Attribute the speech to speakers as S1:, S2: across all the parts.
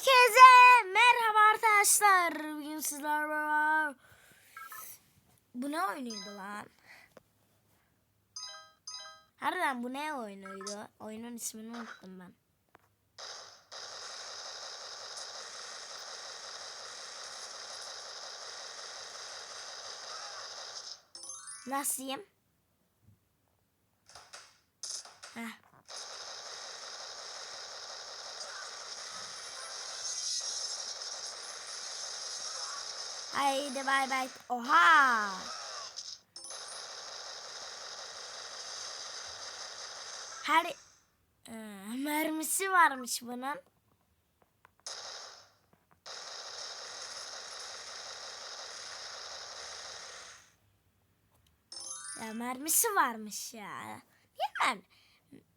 S1: Herkese merhaba arkadaşlar. Bugün sizlerle beraber- Bu ne oyunuydu lan? Harbiden bu ne oyunuydu? Oyunun ismini unuttum ben. Nasıl yiyeyim? Heh. Haydi bay bay. Oha. Her Ee, mermisi varmış bunun. Ya mermisi varmış ya. Niye mer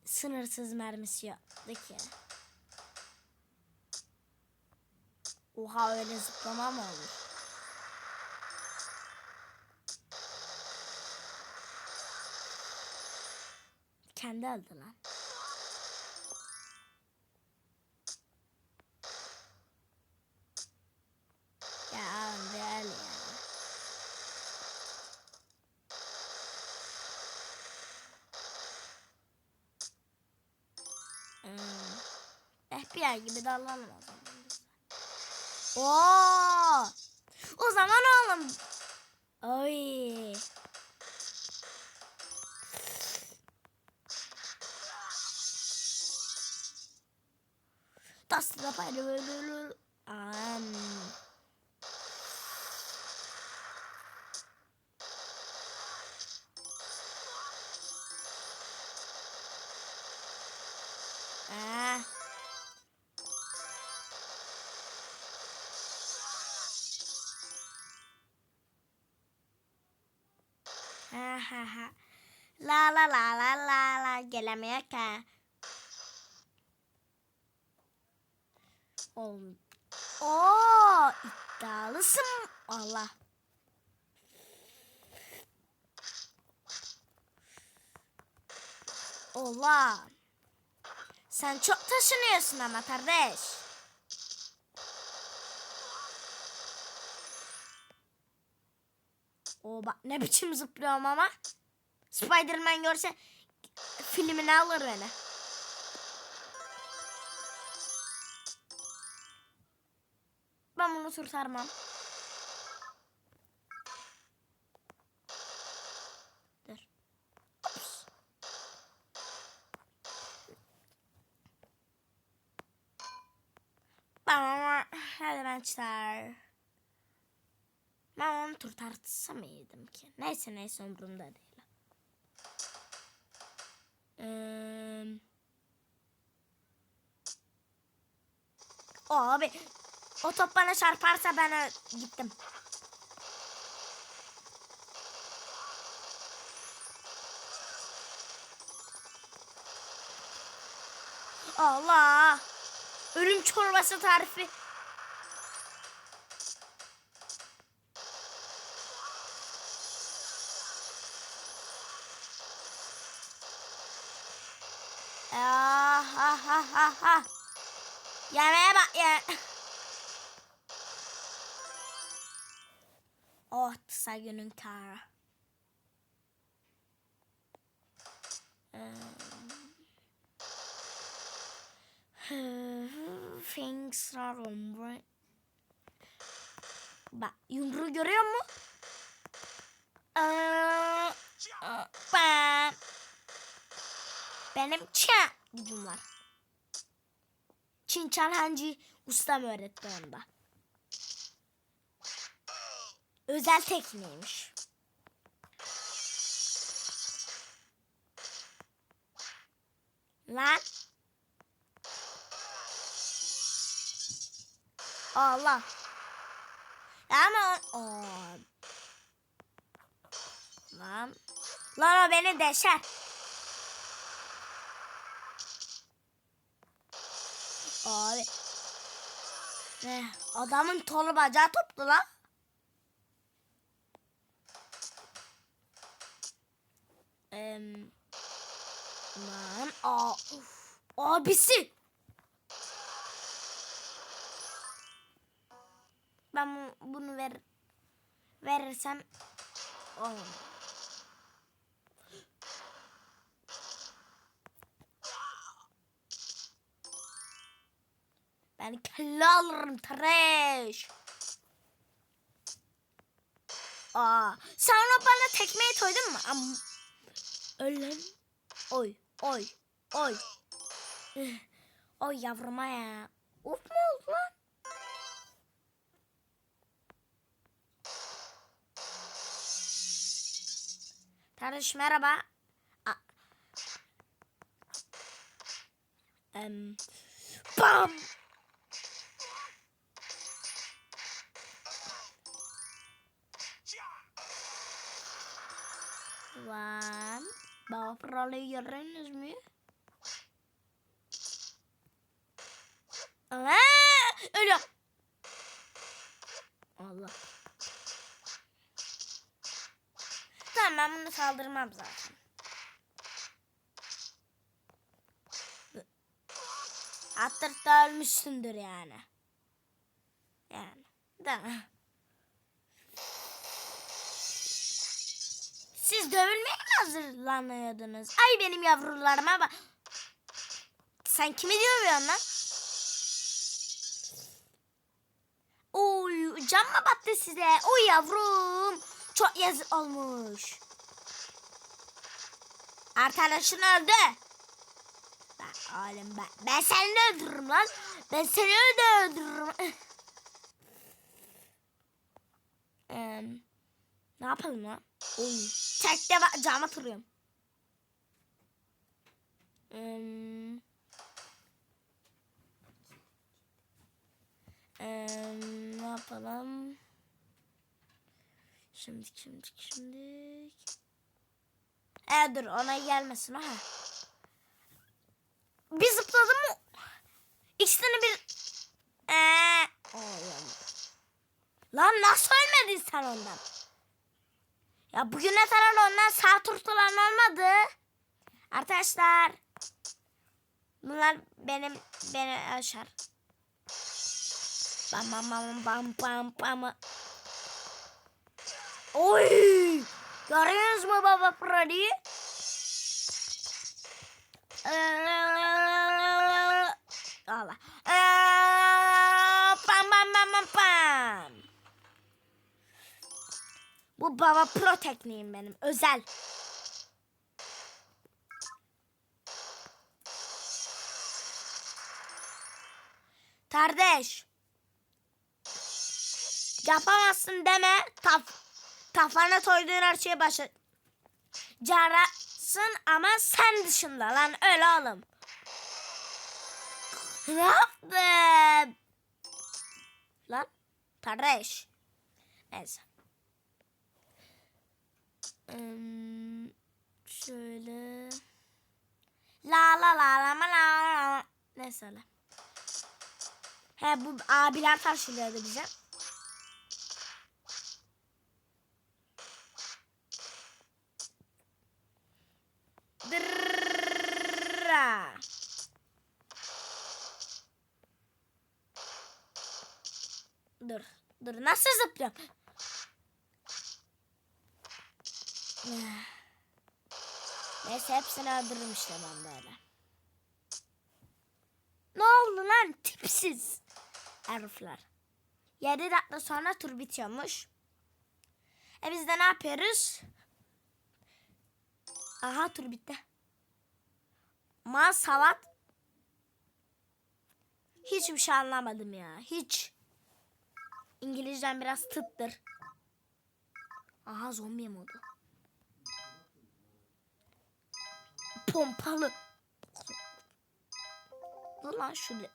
S1: sınırsız mermisi yoktu ki? Oha öyle zıplama mı olur? Kendi öldü. Ya değil ya. Hmm. FBI gibi davranalım o zaman. Oo! O zaman oğlum. Oy. Das da böyle Am. Ah. Ha ha ha. La la la la la la gelemiyor ki. Oğlum. Oo, iddialısın. Allah. Ola. Sen çok taşınıyorsun ama kardeş. O bak ne biçim zıplıyorum ama. Spiderman görse filmini alır beni. Bunu kurtarmam. Dur. Hadi ben çıkar. Ben onu kurtarsam iyiydim ki. Neyse neyse umurumda değil. Ee, abi o top bana çarparsa ben ö- gittim. Allah. Ölüm çorbası tarifi. Ah ah ah ah ah. Yemeğe bak ya. Oh kısa günün kara. Things are wrong. Bak yumruğu görüyor? Aa, aa, Ben benim çen gücüm var. Çin Çan Hancı ustam öğretti onda. Özel tekniğiymiş. Lan. Allah. Ama o... Lan. Lan o beni deşer. Abi. Ne? Adamın tolu bacağı toptu lan. Em, lan. Aa, uf. Abisi. Ben bu- bunu ver verirsem olmaz. Ben kelle alırım trash. Aa, sen ona bana tekmeyi koydun mu? Am Ölen. Oy, oy, oy. Üh, Oy yavruma ya. Uf mu oldu lan? Kardeş merhaba. Em, Bam. Lan. Baba paralayı görüyorsunuz mu? Aa, ölüyor. Allah. Tamam ben bunu saldırmam zaten. Attırıp da ölmüşsündür yani. Yani. Değil mi? Siz dövülmeye mi hazırlanıyordunuz? Ay benim yavrularıma bak. Sen kimi dövüyorsun lan? Oy can mı battı size? Oy yavrum. Çok yazık olmuş. Arkadaşın öldü. Ben oğlum ben, ben seni öldürürüm lan. Ben seni de öldürürüm. Em, ne yapalım lan? Oy. Tekte cama kırıyorum. Em, em, ne yapalım? Şimdi şimdi şimdi. E dur ona gelmesin ha. Bir zıpladım mı? İkisini bir... Oğlum. Lan nasıl ölmedin sen ondan? Ya bugüne kadar ondan sağ turtulan olmadı. Arkadaşlar. Bunlar benim beni aşar. Bam bam bam bam bam bam. Oy! Görüyorsunuz mu baba Freddy? Allah. Pam pam pam pam pam. Bu baba pro tekniğim benim. Özel. Kardeş. Yapamazsın deme. Taf, kafana koyduğun her şeye başla. Carasın ama sen dışında lan öyle oğlum. Ne yaptın? Lan kardeş. Neyse. Hmm, şöyle. La la la la la la la. Neyse öyle. He bu abiler karşılıyordu bize. Dırra. Dur. Dur. Nasıl zıplıyorum? Neyse hepsini öldürürüm işte ben böyle. Ne oldu lan tipsiz herifler. 7 dakika sonra tur bitiyormuş. E biz de ne yapıyoruz? Aha tur bitti. Masalat. Hiçbir şey anlamadım ya. Hiç. İngilizcem biraz tıttır. Aha zombi modu. Pompalı. Lan şu re-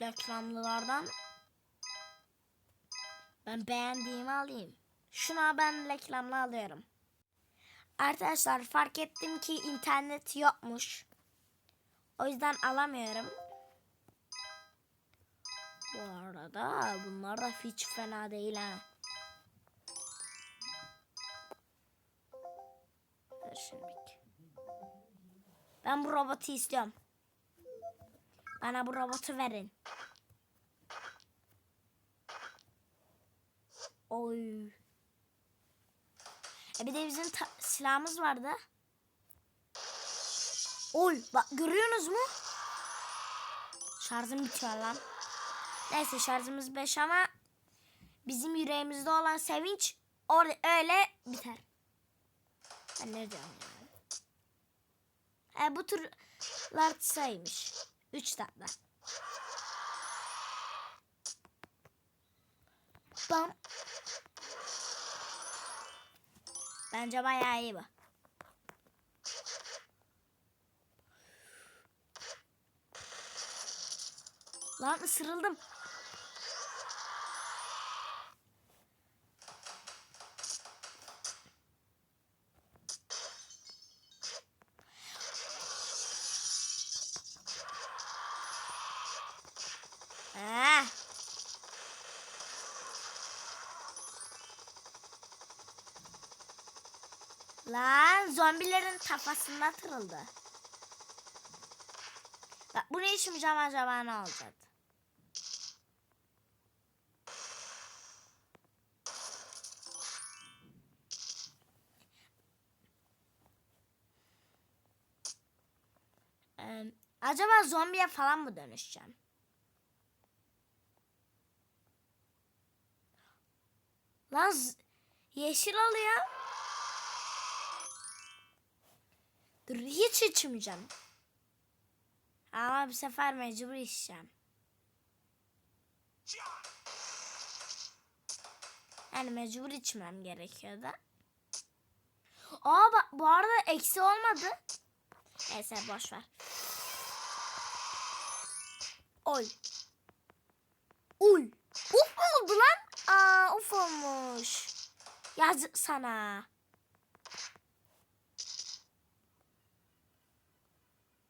S1: reklamlılardan. Ben beğendiğimi alayım. Şuna ben reklamlı alıyorum. Arkadaşlar fark ettim ki internet yokmuş. O yüzden alamıyorum. Bu arada bunlar da hiç fena değil ha. Şimdilik. Ben bu robotu istiyorum. Bana bu robotu verin. Oy. E bir de bizim silahımız vardı. Oy bak görüyorsunuz mu? Şarjım bitiyor lan. Neyse şarjımız 5 ama bizim yüreğimizde olan sevinç öyle biter. Ben ne diyorum ya? E, bu turlar saymış. 3 tatlı. Bam. Bence bayağı iyi bu. Lan ısırıldım. Lan zombilerin kafasına tırıldı. Bak bunu içmeyeceğim acaba ne olacak? Ee, acaba zombiye falan mı dönüşeceğim? Lan yeşil oluyor. Dur hiç içmeyeceğim. Ama bu sefer mecbur içeceğim. Yani mecbur içmem gerekiyor da. Aa bu arada eksi olmadı. Neyse boş ver. Oy. Uy. Uf mu oldu lan? Aa uf olmuş. Yazık sana.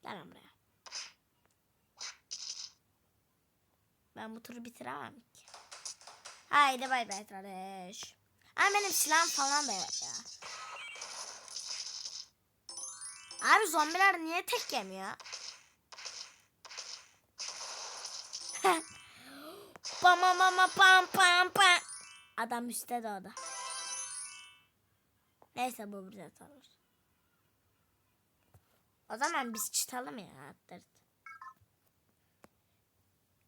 S1: Gel lan buraya. Ben bu turu bitiremem ki. Haydi bay bay kardeş. Ama benim silahım falan da yok ya. Abi zombiler niye tek yemiyor? pam pam pam pam pam. Adam üstte doğdu. Neyse bu bize alır. O zaman biz çıtalım ya. Atlarız.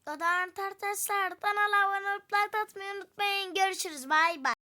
S1: O da arkadaşlar. Bana abone olup like atmayı unutmayın. Görüşürüz. Bay bay.